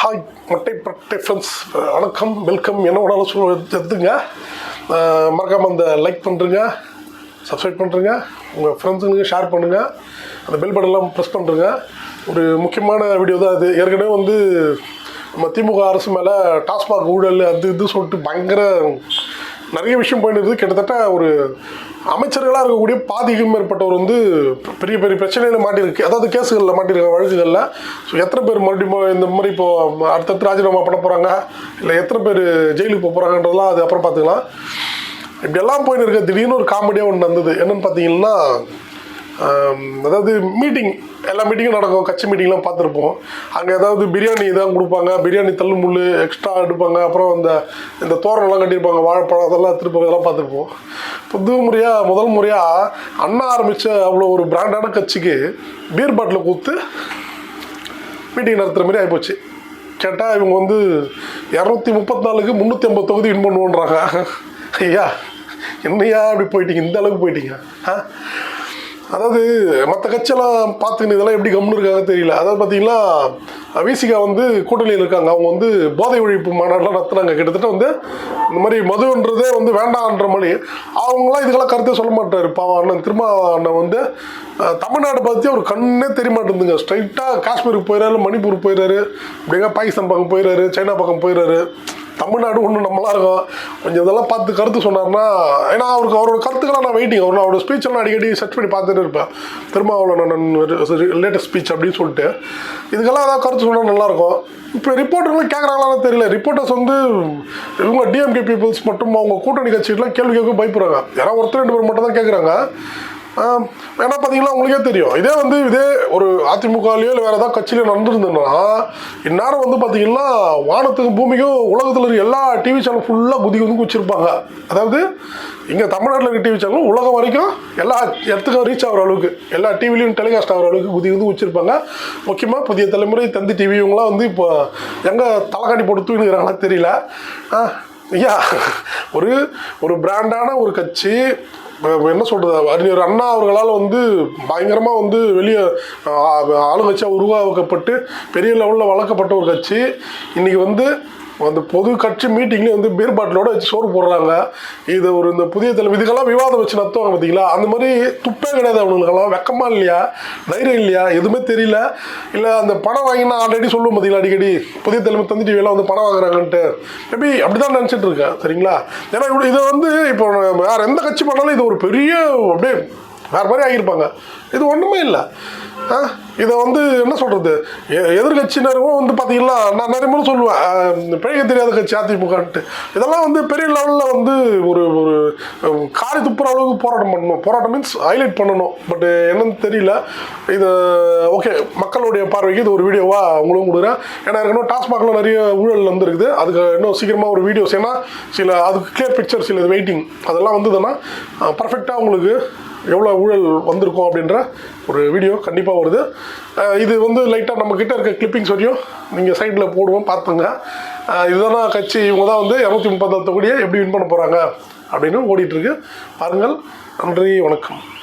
Hi மட்டை பட்டை friends வணக்கம் வெல்கம் என்ன வேணாலும் சொல்ல எடுத்துங்க மறக்காமல் அந்த லைக் பண்ணுறங்க சப்ஸ்கிரைப் பண்ணுறங்க உங்கள் ஃப்ரெண்ட்ஸுங்களுக்கு ஷேர் பண்ணுங்கள் அந்த பெல் பட்டன்லாம் ப்ரெஸ் பண்ணுறங்க ஒரு முக்கியமான வீடியோ தான் இது. ஏற்கனவே வந்து நம்ம திமுக அரசு மேலே டாஸ்மாக் ஊழல் அது இது சொல்லிட்டு பயங்கர நிறைய விஷயம் போயிட்டு இருக்குது. கிட்டத்தட்ட ஒரு அமைச்சர்களாக இருக்கக்கூடிய பாதிக்கும் மேற்பட்டவர் வந்து பெரிய பெரிய பிரச்சனையில் மாட்டியிருக்கு. அதாவது கேஸுகளில் மாட்டியிருக்க வழக்குகளில். ஸோ எத்தனை பேர் மறுபடியும் இந்த மாதிரி இப்போ அடுத்தடுத்து ராஜினாமா பண்ண போகிறாங்க இல்லை எத்தனை பேர் ஜெயிலுக்கு போக போகிறாங்கன்றதெல்லாம் அது அப்புறம் பார்த்துக்கலாம். இப்படியெல்லாம் போயின்னு இருக்க திடீர்னு ஒரு காமெடியாக ஒன்று நடந்தது. என்னென்னு பார்த்தீங்கன்னா அதாவது மீட்டிங் எல்லா மீட்டிங்கும் நடக்கும் கட்சி மீட்டிங்லாம் பார்த்துருப்போம். அங்கே ஏதாவது பிரியாணி இதான் கொடுப்பாங்க பிரியாணி தள்ளு முள்ளு எக்ஸ்ட்ரா எடுப்பாங்க அப்புறம் அந்த இந்த தோரணம்லாம் கட்டியிருப்பாங்க வாழைப்பழம் அதெல்லாம் திருப்பி இதெல்லாம் பார்த்துருப்போம். புது முறையாக முதல் முறையாக அண்ணா ஆரம்பித்த அவ்வளோ ஒரு பிராண்டான கட்சிக்கு பீர் பாட்டில் கொடுத்து மீட்டிங் நடத்துகிற மாதிரி ஆகிப்போச்சு கேட்டால் இவங்க வந்து இரநூத்தி முப்பத்தி நாலுக்கு முந்நூற்றி ஐம்பது தொகுதி வின் பண்ணுவோன்றாங்க. ஐயா என்னையா அப்படி போயிட்டீங்க? இந்த அளவுக்கு போயிட்டீங்க ஆ? அதாவது மற்ற கட்சியெல்லாம் பார்த்துக்கின்னு இதெல்லாம் எப்படி கம்னு இருக்காங்க தெரியல. அதாவது பார்த்தீங்கன்னா விசிகா வந்து கூட்டணியில் இருக்காங்க. அவங்க வந்து போதை ஒழிப்பு மாநாடுலாம் நடத்துனாங்க. கிட்டத்தட்ட வந்து இந்த மாதிரி மதுன்றதே வந்து வேண்டான்ற மாதிரி. அவங்களாம் இதுக்கெல்லாம் கருத்தே சொல்ல மாட்டார். பாவம் அண்ணன் திரும்ப அண்ணன் வந்து தமிழ்நாடு பற்றி அவர் கண்ணே தெரிய மாட்டேங்குதுங்க. ஸ்ட்ரைட்டாக காஷ்மீருக்கு போயிடறாரு மணிப்பூர் போயிடறாரு அப்படிங்க பாகிஸ்தான் பக்கம் போயிடறாரு சைனா பக்கம் போயிடுறாரு தமிழ்நாடு ஒன்று நம்மளா இருக்கும் கொஞ்சம் இதெல்லாம் பார்த்து கருத்து சொன்னார்னா ஏன்னா அவருக்கு அவரோட கருத்துக்கெல்லாம் நான் வெயிட்டிங் அவர் அவரோட ஸ்பீச்செல்லாம் அடிக்கடி சர்ச் பண்ணி பார்த்துட்டு இருப்பேன். திருமாவளவன் லேட்டஸ்ட் ஸ்பீச் அப்படின்னு சொல்லிட்டு. இதுக்கெல்லாம் ஏதாவது கருத்து சொன்னால் நல்லாயிருக்கும். இப்போ ரிப்போர்ட்டர்லாம் கேட்குறாங்களான்னு தெரியல. ரிப்போர்ட்டர்ஸ் வந்து இவங்க டிஎம்கே பீப்புள்ஸ் மட்டும் அவங்க கூட்டணி கட்சிகள்லாம் கேள்வி கேட்க பயப்படுறாங்க. யாராவது ஒருத்தர் ரெண்டு பேர் மட்டும் தான் கேட்குறாங்க ஏன்னா பார்த்தீங்கன்னா உங்களுக்கே தெரியும். இதே வந்து இதே ஒரு அதிமுகலையோ இல்லை வேறு ஏதாவது கட்சியில நடந்திருந்ததுன்னா இந்நேரம் வந்து பார்த்தீங்கன்னா வானத்துக்கும் பூமிக்கும் உலகத்தில் இருக்க எல்லா டிவி சேனல் ஃபுல்லாக குதி குதி வச்சுருப்பாங்க அதாவது இங்கே தமிழ்நாட்டில் இருக்க டிவி சேனலும் உலகம் வரைக்கும் எல்லா இடத்துக்கும் ரீச் ஆகிற அளவுக்கு எல்லா டிவிலையும் டெலிகாஸ்ட் ஆகிற அளவுக்கு குதி குதி குச்சிருப்பாங்க முக்கியமாக புதிய தலைமுறை தந்தி டிவி இவங்களாம் வந்து இப்போ எங்கே தலைக்காணி போட்டு தூங்கிக்கிறாங்களா தெரியல. ஐயா ஒரு ஒரு பிராண்டான ஒரு கட்சி என்ன சொல்கிறது அறிஞர் அண்ணா அவர்களால் வந்து பயங்கரமாக வந்து வெளியே ஆளுங்கட்சியாக உருவாக்கப்பட்டு பெரிய லெவலில் வளர்க்கப்பட்ட ஒரு கட்சி. இன்றைக்கி வந்து அந்த பொது கட்சி மீட்டிங்லேயே வந்து பீர் பாட்டிலோட வச்சு சோறு போடுறாங்க. இது ஒரு இந்த புதிய தலைமை இதுக்கெல்லாம் விவாதம் வச்சு நடத்துவாங்க பார்த்தீங்களா அந்த மாதிரி துப்பே கிடையாது அவங்களுக்கெல்லாம். வெக்கமா இல்லையா? தைரியம் இல்லையா? எதுவுமே தெரியல. இல்லை அந்த பணம் வாங்கினா ஆல்ரெடி சொல்லுவோம் பார்த்தீங்களா அடிக்கடி? புதிய தலைமை தந்தி டிவியெல்லாம் வந்து பணம் வாங்குறாங்கன்ட்டு. மேபி அப்படி தான் நினச்சிட்டு இருக்கேன் சரிங்களா? ஏன்னா இப்படி இதை வந்து இப்போ வேறு எந்த கட்சி பண்ணாலும் இது ஒரு பெரிய அப்படியே வேறு மாதிரி ஆகியிருப்பாங்க. இது ஒன்றுமே இல்லை. இதை வந்து என்ன சொல்கிறது எதிர்கட்சியினரும் வந்து பார்த்தீங்கன்னா நான் நிறைய முறை சொல்லுவேன் பிழைக்க தெரியாத கட்சி அதிமுகன்ட்டு. இதெல்லாம் வந்து பெரிய லெவலில் வந்து ஒரு ஒரு அஹ், காரி துப்புற அளவுக்கு போராட்டம் பண்ணணும். போராட்டம் மீன்ஸ் ஹைலைட் பண்ணணும். பட் என்னன்னு தெரியல. இது ஓகே மக்களுடைய பார்வைக்கு இது ஒரு வீடியோவாக உங்களும் கொடுக்குறேன். ஏன்னா ஏற்கனவே டாஸ்மாகில் நிறைய ஊழல் வந்து இருக்குது அதுக்கு இன்னும் சீக்கிரமாக ஒரு வீடியோஸ் ஏன்னா சில அதுக்கு கிளியர் பிக்சர் சில வெயிட்டிங் அதெல்லாம் வந்ததுன்னா பர்ஃபெக்டாக உங்களுக்கு எவ்வளோ ஊழல் வந்திருக்கும் அப்படின்ற ஒரு வீடியோ கண்டிப்பாக வருது. இது வந்து லைட்டாக நம்மக்கிட்ட இருக்க கிளிப்பிங்ஸ் வரையும் நீங்கள் சைடில் போடுவோம் பார்த்துங்க. அஹ் இதுதானா கட்சி? இவங்க தான் வந்து இரநூத்தி முப்பத்தாறு தொகுதியை எப்படி வின் பண்ண போகிறாங்க அப்படின்னு ஓடிட்டுருக்கு பாருங்கள் நன்றி வணக்கம்.